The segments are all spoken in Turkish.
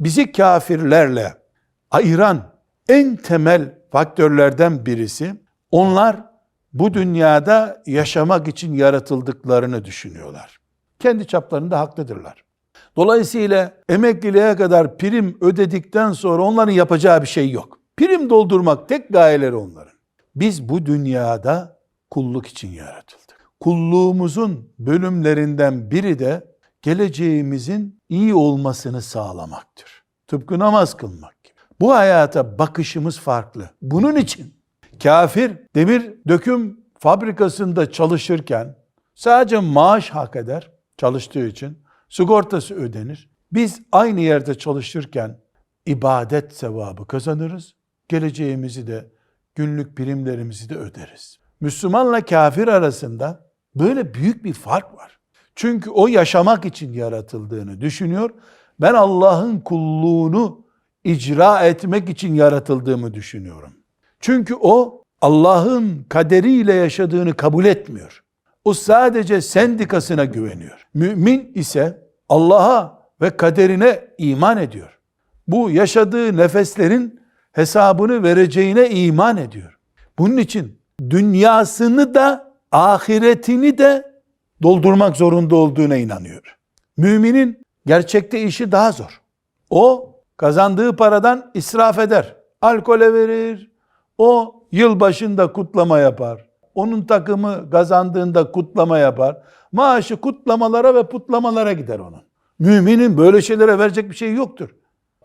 bizi kafirlerle ayıran en temel faktörlerden birisi onlar bu dünyada yaşamak için yaratıldıklarını düşünüyorlar. Kendi çaplarında haklıdırlar. Dolayısıyla emekliliğe kadar prim ödedikten sonra onların yapacağı bir şey yok. Prim doldurmak tek gayeleri onların. Biz bu dünyada kulluk için yaratıldık. Kulluğumuzun bölümlerinden biri de geleceğimizin iyi olmasını sağlamaktır. Tıpkı namaz kılmak gibi. Bu hayata bakışımız farklı. Bunun için kafir demir döküm fabrikasında çalışırken sadece maaş hak eder çalıştığı için sigortası ödenir. Biz aynı yerde çalışırken ibadet sevabı kazanırız. Geleceğimizi de günlük primlerimizi de öderiz. Müslümanla kafir arasında böyle büyük bir fark var. Çünkü o yaşamak için yaratıldığını düşünüyor. Ben Allah'ın kulluğunu icra etmek için yaratıldığımı düşünüyorum. Çünkü o Allah'ın kaderiyle yaşadığını kabul etmiyor. O sadece sendikasına güveniyor. Mümin ise Allah'a ve kaderine iman ediyor. Bu yaşadığı nefeslerin hesabını vereceğine iman ediyor. Bunun için dünyasını da ahiretini de doldurmak zorunda olduğuna inanıyor. Müminin gerçekte işi daha zor. O kazandığı paradan israf eder. Alkole verir. O yıl başında kutlama yapar. Onun takımı kazandığında kutlama yapar. Maaşı kutlamalara ve putlamalara gider onun. Müminin böyle şeylere verecek bir şey yoktur.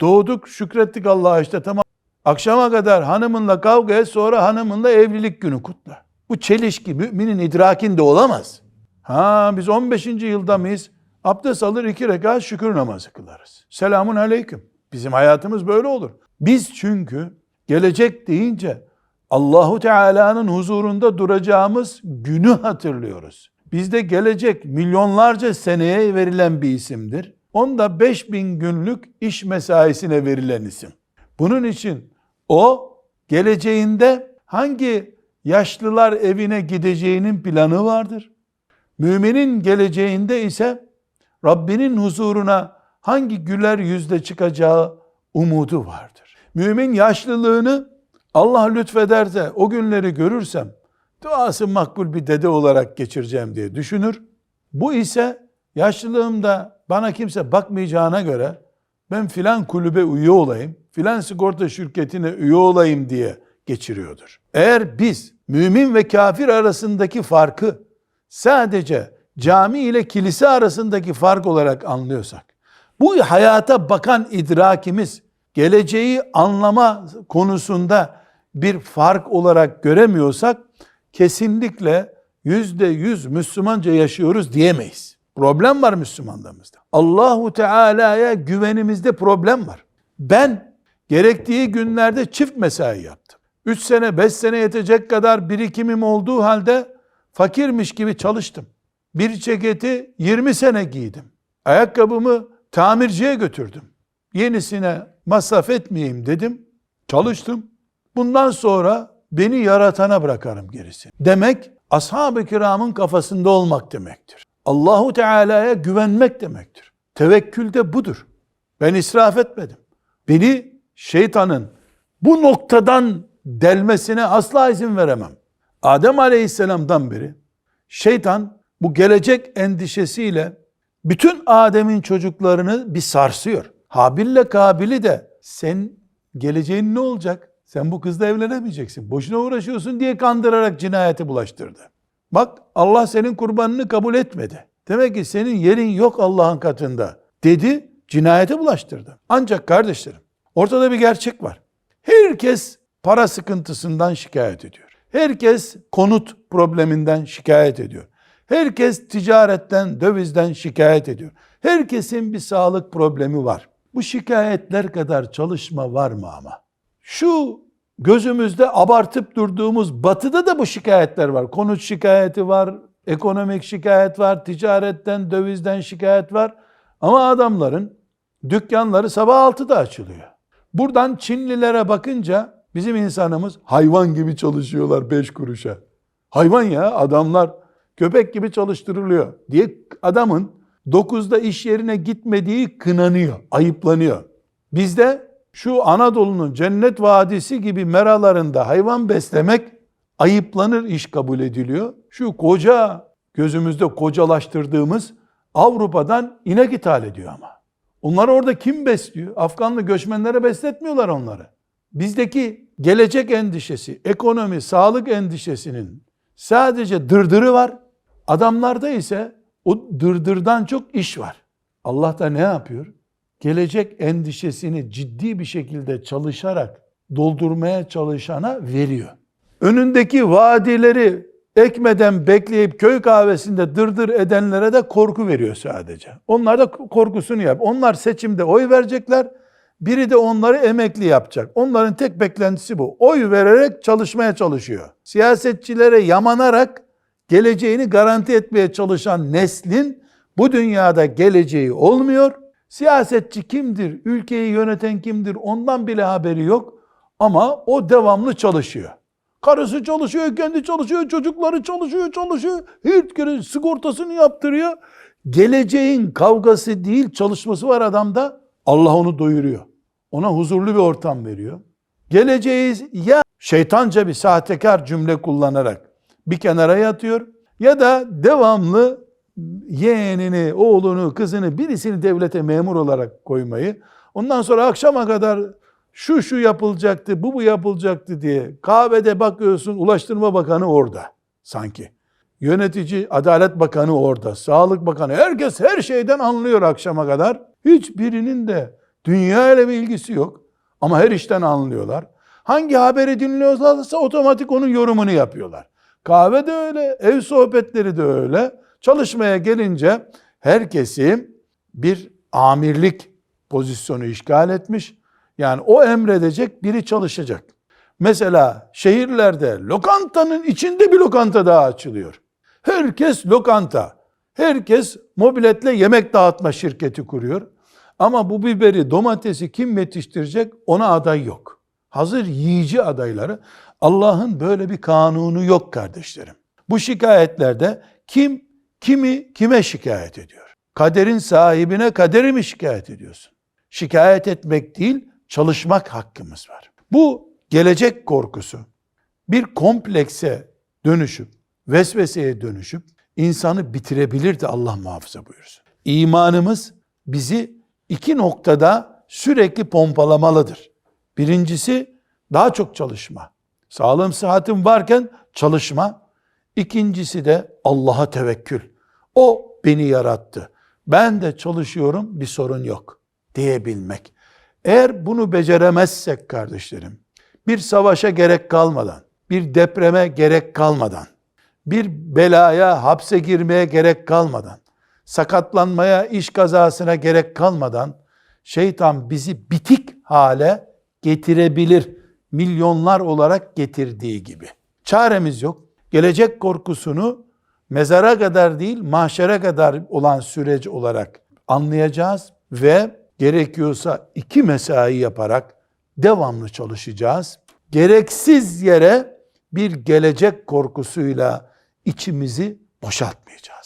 Doğduk şükrettik Allah'a işte tamam. Akşama kadar hanımınla kavga et sonra hanımınla evlilik günü kutla. Bu çelişki müminin idrakinde olamaz. Ha biz 15. yılda mıyız? Abdest alır iki rekat şükür namazı kılarız. Selamun aleyküm. Bizim hayatımız böyle olur. Biz çünkü gelecek deyince Allahu Teala'nın huzurunda duracağımız günü hatırlıyoruz. Bizde gelecek milyonlarca seneye verilen bir isimdir. Onda 5000 günlük iş mesaisine verilen isim. Bunun için o geleceğinde hangi yaşlılar evine gideceğinin planı vardır. Müminin geleceğinde ise Rabbinin huzuruna hangi güler yüzle çıkacağı umudu vardır. Mümin yaşlılığını Allah lütfederse o günleri görürsem duası makbul bir dede olarak geçireceğim diye düşünür. Bu ise yaşlılığımda bana kimse bakmayacağına göre ben filan kulübe üye olayım, filan sigorta şirketine üye olayım diye geçiriyordur. Eğer biz mümin ve kafir arasındaki farkı sadece cami ile kilise arasındaki fark olarak anlıyorsak, bu hayata bakan idrakimiz geleceği anlama konusunda bir fark olarak göremiyorsak kesinlikle yüzde yüz Müslümanca yaşıyoruz diyemeyiz. Problem var Müslümanlığımızda. Allahu Teala'ya güvenimizde problem var. Ben gerektiği günlerde çift mesai yaptım. 3 sene 5 sene yetecek kadar birikimim olduğu halde fakirmiş gibi çalıştım. Bir ceketi 20 sene giydim. Ayakkabımı tamirciye götürdüm. Yenisine masraf etmeyeyim dedim. Çalıştım. Bundan sonra beni yaratana bırakarım gerisi. Demek ashab-ı kiramın kafasında olmak demektir. Allahu Teala'ya güvenmek demektir. Tevekkül de budur. Ben israf etmedim. Beni şeytanın bu noktadan delmesine asla izin veremem. Adem Aleyhisselam'dan beri şeytan bu gelecek endişesiyle bütün Adem'in çocuklarını bir sarsıyor. Habil'le Kabil'i de sen geleceğin ne olacak? Sen bu kızla evlenemeyeceksin. Boşuna uğraşıyorsun diye kandırarak cinayete bulaştırdı. Bak Allah senin kurbanını kabul etmedi. Demek ki senin yerin yok Allah'ın katında dedi cinayete bulaştırdı. Ancak kardeşlerim ortada bir gerçek var. Herkes para sıkıntısından şikayet ediyor. Herkes konut probleminden şikayet ediyor. Herkes ticaretten, dövizden şikayet ediyor. Herkesin bir sağlık problemi var. Bu şikayetler kadar çalışma var mı ama? Şu gözümüzde abartıp durduğumuz batıda da bu şikayetler var. Konut şikayeti var, ekonomik şikayet var, ticaretten, dövizden şikayet var. Ama adamların dükkanları sabah 6'da açılıyor. Buradan Çinlilere bakınca bizim insanımız hayvan gibi çalışıyorlar 5 kuruşa. Hayvan ya adamlar köpek gibi çalıştırılıyor diye adamın 9'da iş yerine gitmediği kınanıyor, ayıplanıyor. Bizde şu Anadolu'nun cennet vadisi gibi meralarında hayvan beslemek ayıplanır iş kabul ediliyor. Şu koca gözümüzde kocalaştırdığımız Avrupa'dan inek ithal ediyor ama. Onları orada kim besliyor? Afganlı göçmenlere besletmiyorlar onları. Bizdeki gelecek endişesi, ekonomi, sağlık endişesinin sadece dırdırı var. Adamlarda ise o dırdırdan çok iş var. Allah da ne yapıyor? Gelecek endişesini ciddi bir şekilde çalışarak doldurmaya çalışana veriyor. Önündeki vadileri ekmeden bekleyip köy kahvesinde dırdır edenlere de korku veriyor sadece. Onlar da korkusunu yap. Onlar seçimde oy verecekler. Biri de onları emekli yapacak. Onların tek beklentisi bu. Oy vererek çalışmaya çalışıyor. Siyasetçilere yamanarak geleceğini garanti etmeye çalışan neslin bu dünyada geleceği olmuyor. Siyasetçi kimdir, ülkeyi yöneten kimdir ondan bile haberi yok. Ama o devamlı çalışıyor. Karısı çalışıyor, kendi çalışıyor, çocukları çalışıyor, çalışıyor. Hiç kere sigortasını yaptırıyor. Geleceğin kavgası değil, çalışması var adamda. Allah onu doyuruyor. Ona huzurlu bir ortam veriyor. Geleceği ya şeytanca bir sahtekar cümle kullanarak bir kenara yatıyor ya da devamlı yeğenini, oğlunu, kızını birisini devlete memur olarak koymayı ondan sonra akşama kadar şu şu yapılacaktı, bu bu yapılacaktı diye kahvede bakıyorsun Ulaştırma Bakanı orada sanki. Yönetici Adalet Bakanı orada, Sağlık Bakanı herkes her şeyden anlıyor akşama kadar. Hiçbirinin de dünya ile bir ilgisi yok ama her işten anlıyorlar. Hangi haberi dinliyorlarsa otomatik onun yorumunu yapıyorlar. Kahve de öyle, ev sohbetleri de öyle. Çalışmaya gelince herkesi bir amirlik pozisyonu işgal etmiş. Yani o emredecek, biri çalışacak. Mesela şehirlerde lokantanın içinde bir lokanta daha açılıyor. Herkes lokanta. Herkes mobiletle yemek dağıtma şirketi kuruyor. Ama bu biberi, domatesi kim yetiştirecek ona aday yok. Hazır yiyici adayları. Allah'ın böyle bir kanunu yok kardeşlerim. Bu şikayetlerde kim kimi kime şikayet ediyor? Kaderin sahibine kaderi mi şikayet ediyorsun? Şikayet etmek değil, çalışmak hakkımız var. Bu gelecek korkusu bir komplekse dönüşüp, vesveseye dönüşüp insanı bitirebilir de Allah muhafaza buyursun. İmanımız bizi iki noktada sürekli pompalamalıdır. Birincisi daha çok çalışma. Sağlığım, sıhhatim varken çalışma. İkincisi de Allah'a tevekkül. O beni yarattı. Ben de çalışıyorum, bir sorun yok diyebilmek. Eğer bunu beceremezsek kardeşlerim, bir savaşa gerek kalmadan, bir depreme gerek kalmadan, bir belaya, hapse girmeye gerek kalmadan, sakatlanmaya, iş kazasına gerek kalmadan şeytan bizi bitik hale getirebilir. Milyonlar olarak getirdiği gibi. Çaremiz yok. Gelecek korkusunu mezara kadar değil, mahşere kadar olan süreç olarak anlayacağız ve gerekiyorsa iki mesai yaparak devamlı çalışacağız. Gereksiz yere bir gelecek korkusuyla içimizi boşaltmayacağız.